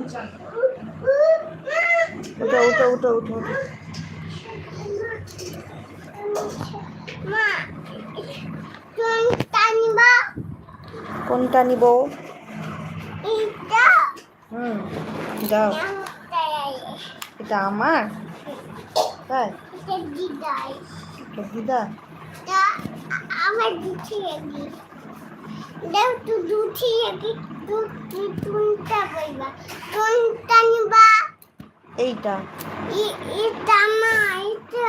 উঠো উঠো উঠো উঠো উঠো। কোনটা নিবা? হুম, দাও। এটা আমার? তাই? দিদা। আমার এগি দেও তো দুটি এইটা। এটা এটা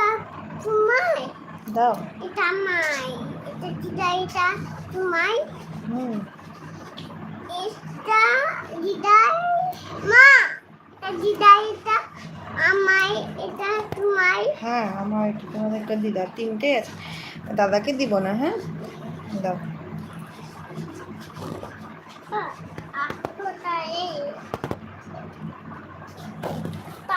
দাও। এটা এটা এটা হুম। এটা মা এটা এটা এটা হ্যাঁ আমার এটা একটা দিদা তিনটে দাদাকে দিব না হ্যাঁ? দাও আমার ছবি তো তোমার ছবি তুলি কুচুক মা হ্যাঁ ভাই আইডল কোনটা কি কোথায় ওই যে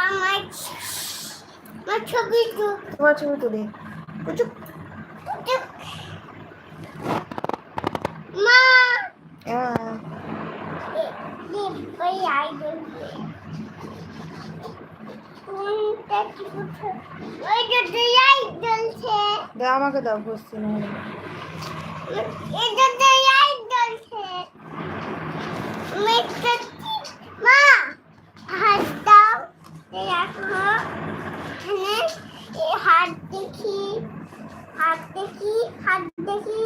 দুই আইডল ছে দাও আমাকে দাও বসছি না মা! হাত দেখো হাত দেখি হাত দেখি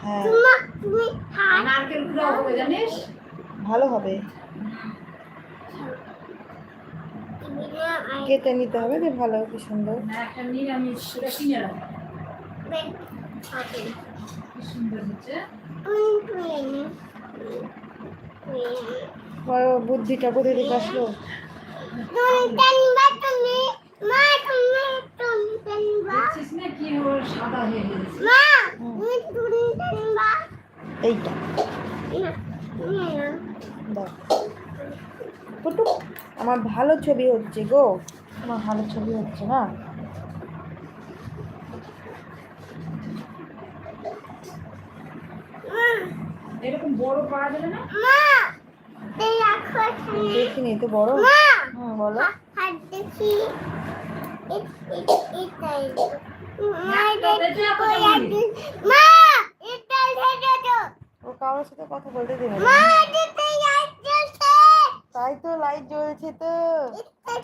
হ্যাঁ ভালো হবে। কেটে নিতে হবে যে ভালো কি সুন্দর। একটা নিরামিষ কি সুন্দর হচ্ছে? বুদ্ধিটা কোথা থেকে আসলো? এইটা। আমার ভালো ছবি হচ্ছে গো। আমার ভালো ছবি হচ্ছে না? এরকম বড় পাওয়া যাবে না? দেখিনি তো বড়? হুম বলো। হাত দেখি। এটা ও কারোর সাথে কথা বলতে দেবে না। এটা জ্বলছে। তাই তো লাইট জ্বলছে তো। এটা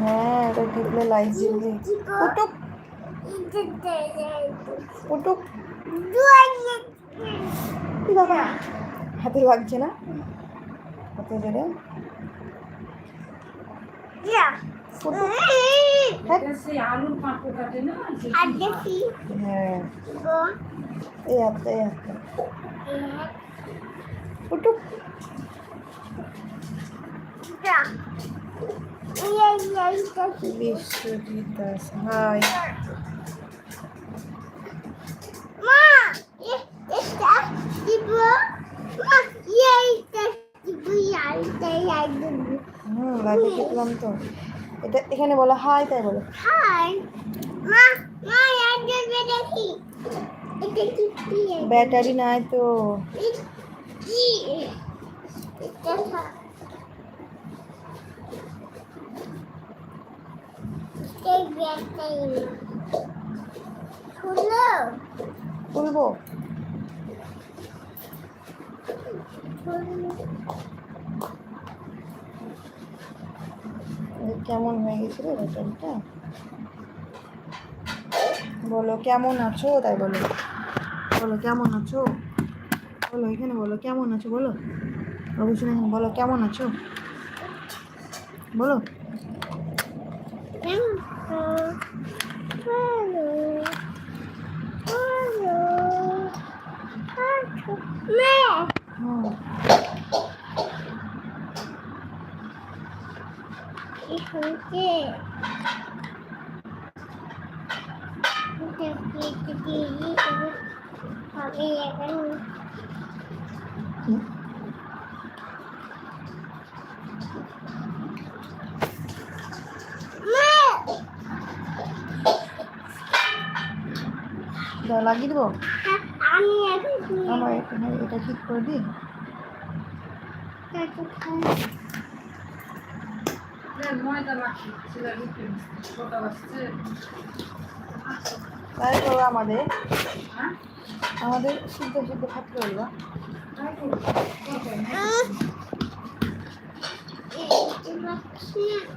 হ্যাঁ ওটা টিপলে লাইট জ্বলবে পুটুক এটা পুটুক জ্বলছে। বাবা হাতে লাগছে না? হাতে ধরে। যা পুটুক এটা সেই আলুর পাঁপড় কাটে না সেই আর দেখি হ্যাঁ গো এই হাতটা এই হাতটা পুটুক যা এই এই দেখি বিশ্বজিৎ দাস হাই মা এ- এটা দিব মা এইটা দিব এইটা লাইট জ্বলবে হুম লাইটে তো। এটা এখানে বলো হাই তাই বলো। হাই মা মা লাইট দেখি। এটা কি কি ব্যাটারি নাই তো। কি? এটা খা- এই ব্যাগটাই না। খুলো খুলবো খুলো এই কেমন হয়ে গেছিল ব্যাটারিটা বলো কেমন আছো? তাই বলো। বলো কেমন আছো? বলো এখানে বলো কেমন আছো? বলো। অবশ্যই এখানে বলো কেমন আছো? বলো। হুম এখানকে এটা কি হবে এখন মা লাগিয়ে দেবো আমি এখানে এটা ঠিক করে দিই যাব। দেন, ময়দা মাখি ছেলে রুটি ছোটা বাচ্চা তাই তো আমাদের। হ্যাঁ? আমাদের সিদ্ধ সিদ্ধ থাকতে হলো Thank করব। তরকারি নেই। আহ, এই পাচ্ছি না।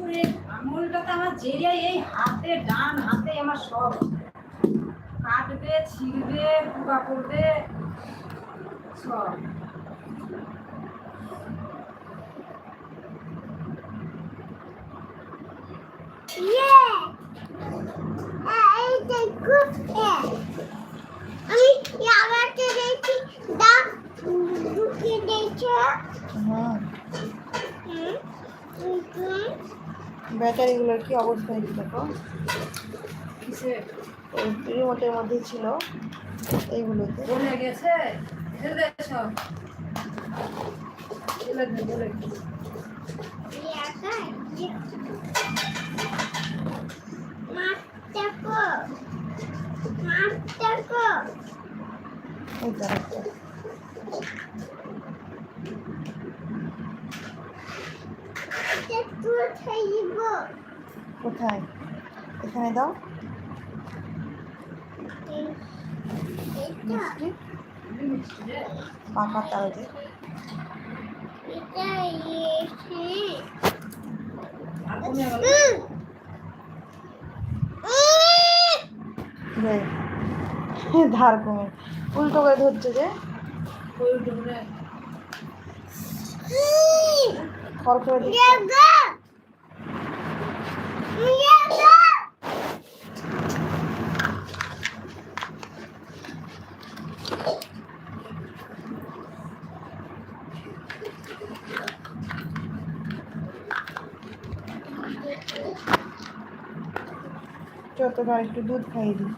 ওরে, জেরিয়া এই হাতে, ডান হাতে আমার সব কাটবে, ছিঁড়বে পোকা করবে, সব। আমি লাগাতে দেখি দা ঢুকিয়ে দেখছ হ্যাঁ হুম হুম ব্যাটারিগুলোর কি অবস্থা হয়েছে দেখো? রিমোটের মধ্যে ছিল এইগুলোতে। বলে গেছে ফেলে দে সব ফেলে দে বলে গেছে এই তো একটা। কোথায়? এখানে দাও। মিষ্টি? পাকা তাল দিয়ে। ধার কমে। উল্টো করে ধরছে যে। খড় করে দিচ্ছে। তোকে আর একটু দুধ খাইয়ে দিই।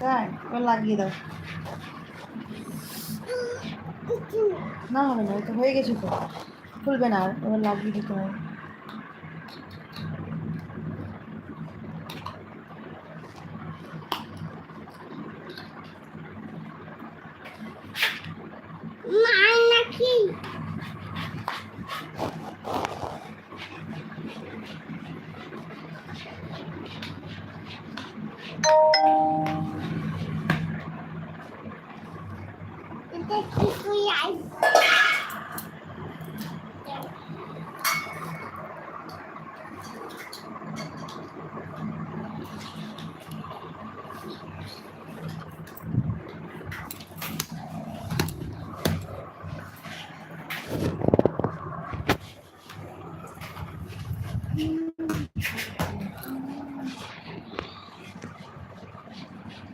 তাই লাগিয়ে দাও। না হবে না তো হয়ে গেছে তো। খুলবে না আর লাগিয়ে দিতে হবে নাকি এটা কি তুই আই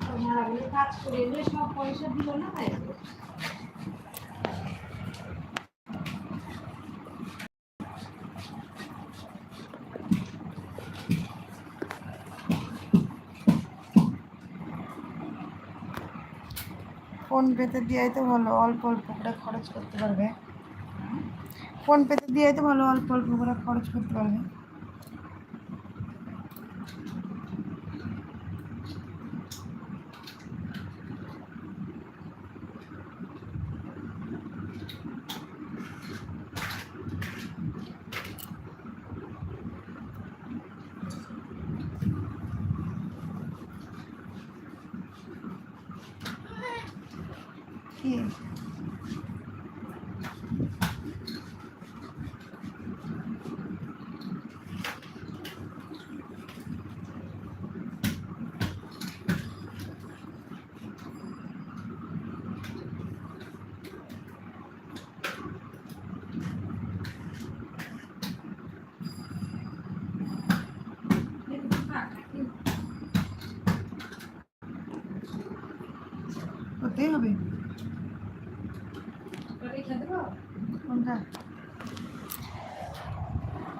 তোমার আগে কাজ করে এলে সব পয়সা দিল না ফোন পেতে দিয়াই তো ভালো, অল্প অল্প করে খরচ করতে পারবে। ফোন পেতে দিয়াই তো ভালো, অল্প অল্প করে খরচ করতে পারবে। aqui. Botei, Rubinho? কোনটা?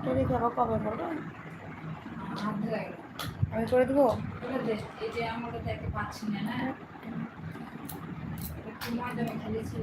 তোর খাবার কবে করবে? আমি করে দেবো? এই যে আমরা দেখতে পাচ্ছি না না ময়দা মেখে দিয়েছিল